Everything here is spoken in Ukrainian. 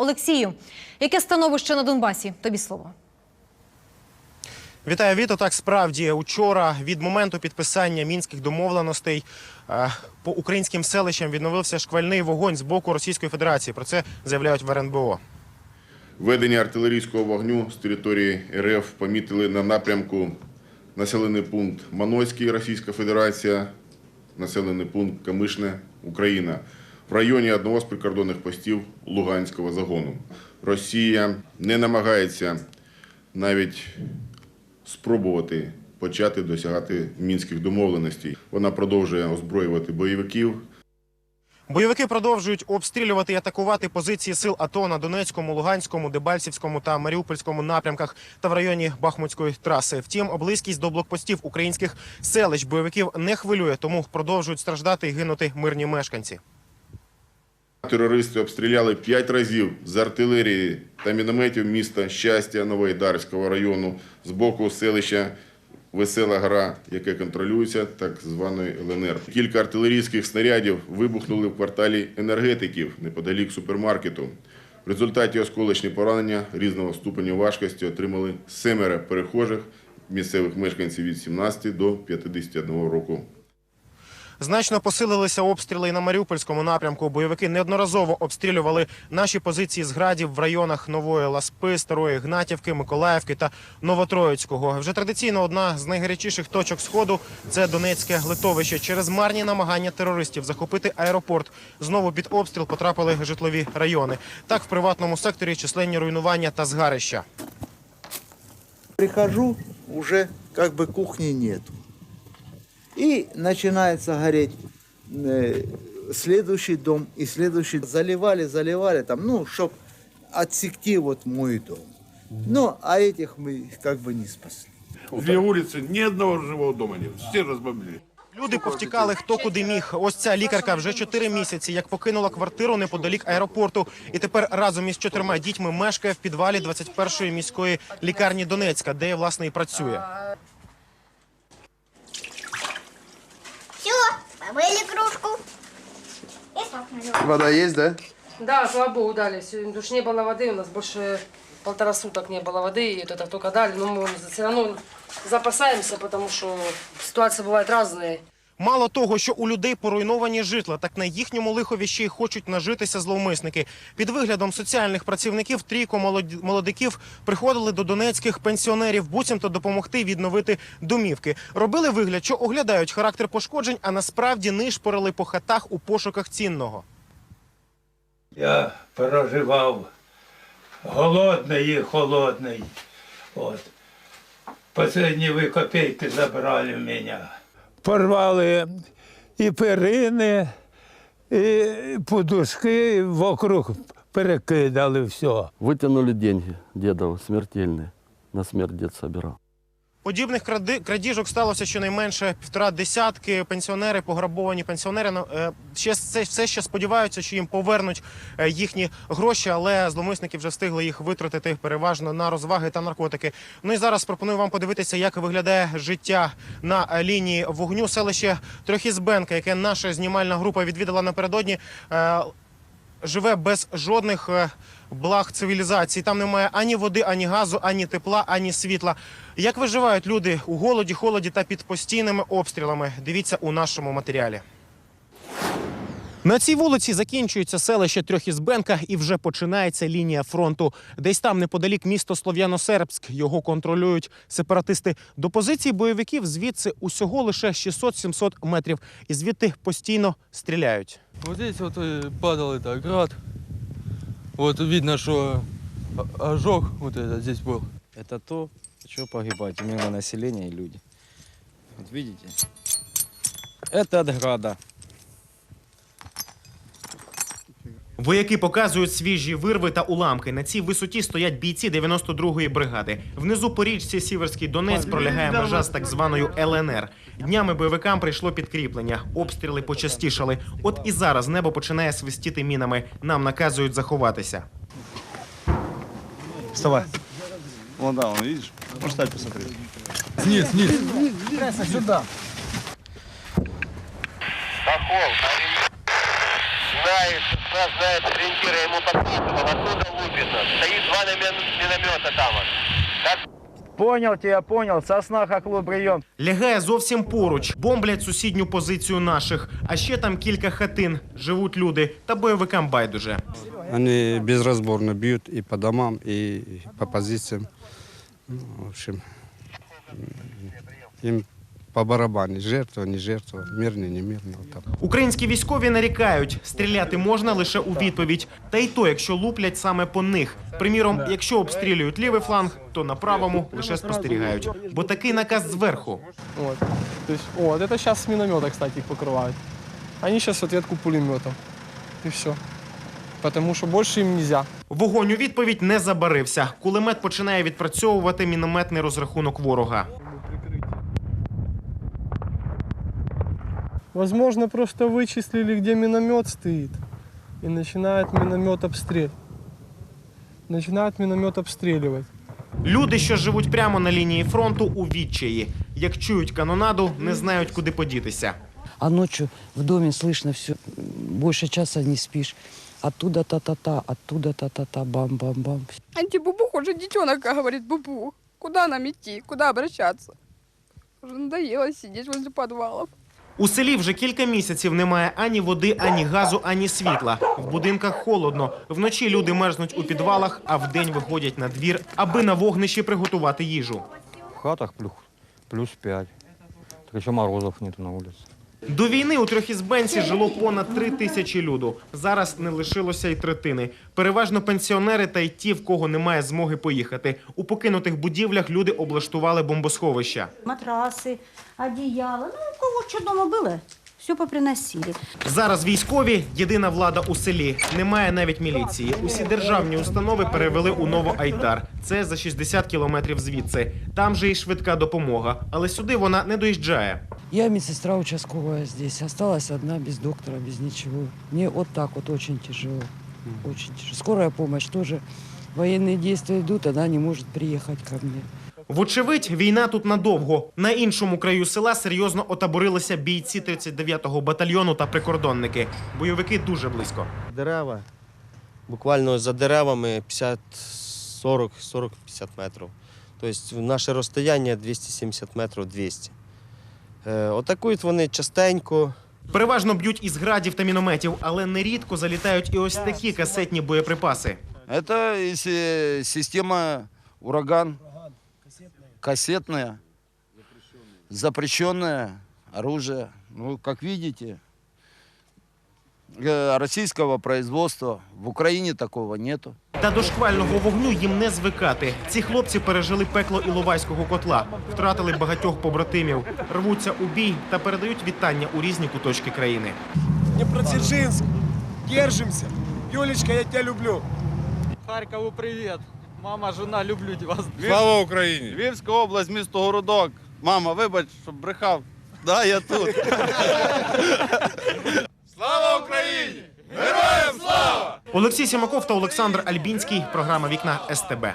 Олексію, яке становище на Донбасі? Тобі слово. Вітаю, Віто. Так справді учора від моменту підписання мінських домовленостей е, по українським селищам відновився шквальний вогонь з боку Російської Федерації. Про це заявляють в РНБО. Ведення артилерійського вогню з території РФ помітили на напрямку населений пункт Маноський, Російська Федерація, населений пункт Камишне, Україна, в районі одного з прикордонних постів Луганського загону. Росія не намагається навіть спробувати почати досягати мінських домовленостей. Вона продовжує озброювати бойовиків, Бойовики продовжують обстрілювати і атакувати позиції сил АТО на Донецькому, Луганському, Дебальцівському та Маріупольському напрямках та в районі Бахмутської траси. Втім, близькість до блокпостів українських селищ бойовиків не хвилює, тому продовжують страждати і гинути мирні мешканці. Терористи обстріляли п'ять разів з артилерії та мінометів міста Щастя Новоайдарського району з боку селища Весела Гора, яке контролюється так званою ЛНР. Кілька артилерійських снарядів вибухнули в кварталі енергетиків неподалік супермаркету. В результаті осколочні поранення різного ступеню важкості отримали семеро перехожих місцевих мешканців від 17 до 51 року Значно посилилися обстріли і на Маріупольському напрямку. Бойовики неодноразово обстрілювали наші позиції з градів в районах Нової Ласпи, Старої Гнатівки, Миколаївки та Новотроїцького. Вже традиційно одна з найгарячіших точок сходу це Донецьке литовище. Через марні намагання терористів захопити аеропорт. Знову під обстріл потрапили житлові райони. Так в приватному секторі численні руйнування та згарища. Прихожу, уже как бы кухни нету. И начинается гореть э, следующий дом и следующий. Заливали, заливали там, ну, чтоб отсекти вот мой дом. Ну, а этих мы как бы не спасли. Две улицы, ни одного живого дома нет. Все разбомбили. Люди повтікали хто куди міг. Ось ця лікарка вже чотири місяці, як покинула квартиру неподалік аеропорту, і тепер разом із чотирма дітьми мешкає в підвалі 21-ї міської лікарні Донецька, де власне і працює. помыли кружку. И сок налил. Вода есть, да? Да, слава богу, дали. Сегодня, потому что не было воды, у нас больше полтора суток не было воды, и вот это только дали. Но мы все равно запасаемся, потому что ситуации бывают разные. Мало того, що у людей поруйновані житла, так на їхньому лихові ще й хочуть нажитися зловмисники. Під виглядом соціальних працівників трійко молодиків приходили до донецьких пенсіонерів, буцімто допомогти відновити домівки. Робили вигляд, що оглядають характер пошкоджень, а насправді нишпорили по хатах у пошуках цінного. Я проживав голодний і холодний. От. Последні ви копійки забрали в мене. Порвали і перини, і подушки вокруг перекидали все. Витянули деньги дедова смертельні, На смерть дід собирал. Подібних крадіжок сталося щонайменше півтора десятки. Пенсіонери, пограбовані пенсіонери е, ще все ще сподіваються, що їм повернуть е, їхні гроші, але зловмисники вже встигли їх витратити переважно на розваги та наркотики. Ну і зараз пропоную вам подивитися, як виглядає життя на е, лінії вогню. Селище Трьохізбенка, яке наша знімальна група відвідала напередодні. Живе без жодних е, благ цивілізації. Там немає ані води, ані газу, ані тепла, ані світла. Як виживають люди у голоді, холоді та під постійними обстрілами? Дивіться у нашому матеріалі. На цій вулиці закінчується селище Трьохізбенка і вже починається лінія фронту. Десь там неподалік місто Слов'яно-Сербськ. Його контролюють сепаратисти. До позиції бойовиків звідси усього лише 600-700 метрів. І звідти постійно стріляють. Вот здесь вот э, падал это град. Вот видно, что о- ожог вот этот здесь был. Это то, что погибает мирное население и люди. Вот видите? Это от града. Вояки показують свіжі вирви та уламки. На цій висоті стоять бійці 92-ї бригади. Внизу по річці Сіверський Донець пролягає межа з так званою ЛНР. Днями бойовикам прийшло підкріплення. Обстріли почастішали. От і зараз небо починає свистіти мінами. Нам наказують заховатися. Вставай. Вон да, он, видишь? Можешь стать посмотреть. Низ, низ. Знает, знает ориентиры, ему подсказывал, оттуда миномета там вот. Понял тебя, понял. Сосна, Хохлу, прием. Лягає зовсім поруч, бомблять сусідню позицію наших. А ще там кілька хатин, живуть люди, та бойовикам байдуже. Они безразборно бьют и по домам, и по позициям. Ну, в общем, им по барабану. Жертва, не жертва, мирный, не мирный. Вот так. Українські військові нарікають, стріляти можна лише у відповідь. Та й то, якщо луплять саме по них. Приміром, якщо обстрілюють лівий фланг, то на правому лише спостерігають. Бо такий наказ зверху. Вот. То есть, вот, это сейчас с миномета, кстати, их покрывают. Они сейчас в ответку пулеметом. И все. Потому что больше им нельзя. Вогонь у відповідь не забарився. Кулемет починає відпрацьовувати мінометний розрахунок ворога. Возможно, просто вычислили, где миномет стоит. И начинает миномет обстрел. Начинает миномет обстреливать. Люди, що живуть прямо на лінії фронту, у відчаї. Як чують канонаду, не знають, куди подітися. А ночью в доме слышно все, больше часа не спишь. Оттуда та-та-та, оттуда та-та-та, бам-бам-бам. Антибубух уже детенок говорит, бубух. Куда нам идти? Куда обращаться? Уже надоело сидеть возле подвалов. У селі вже кілька місяців немає ані води, ані газу, ані світла. В будинках холодно. Вночі люди мерзнуть у підвалах, а вдень виходять на двір, аби на вогнищі приготувати їжу. В хатах плюс, плюс 5. Так еще морозів немає на улице. До війни у трьохізбенці жило понад три тисячі люду. Зараз не лишилося й третини. Переважно пенсіонери та й ті, в кого немає змоги поїхати. У покинутих будівлях люди облаштували бомбосховища. Матрасы, одеяла. Ну, кого что дома было, все поприносили. Зараз військові єдина влада у селі. Немає навіть міліції. Усі державні установи перевели у Новоайдар. Це за 60 кілометрів звідси. Там же і швидка допомога. Але сюди вона не доїжджає. Я медсестра участковая здесь. Осталась одна, без доктора, без ничего. Мне вот так вот очень тяжело. Очень тяжело. Скорая помощь тоже. Военные действия идут, она не может приехать ко мне. Вочевидь, війна тут надовго. На іншому краю села серйозно отаборилися бійці 39-го батальйону та прикордонники. Бойовики дуже близько. Дерева. Буквально за деревами 50, 40, 40, 50 метрів. Тобто наше розстояння 270 метрів 200. Е, атакують вони частенько. Переважно б'ють із градів та мінометів, але нерідко залітають і ось такі касетні боєприпаси. Это э, система «Ураган», касетна, запрещене оружие. Ну, як видите, э, российского производства. В Украине такого нету. Та до шквального вогню їм не звикати. Ці хлопці пережили пекло Іловайського котла, втратили багатьох побратимів, рвуться у бій та передають вітання у різні куточки країни. Днепродзержинск, держимся. Юлечка, я тебя люблю. Харькову привет. Мама, жена, люблю вас. Слава Україні! Львівська область, місто Городок. Мама, вибач, що брехав. Да, я тут. Героям слава! Олексій Сімаков та Олександр Альбінський. Програма Вікна СТБ.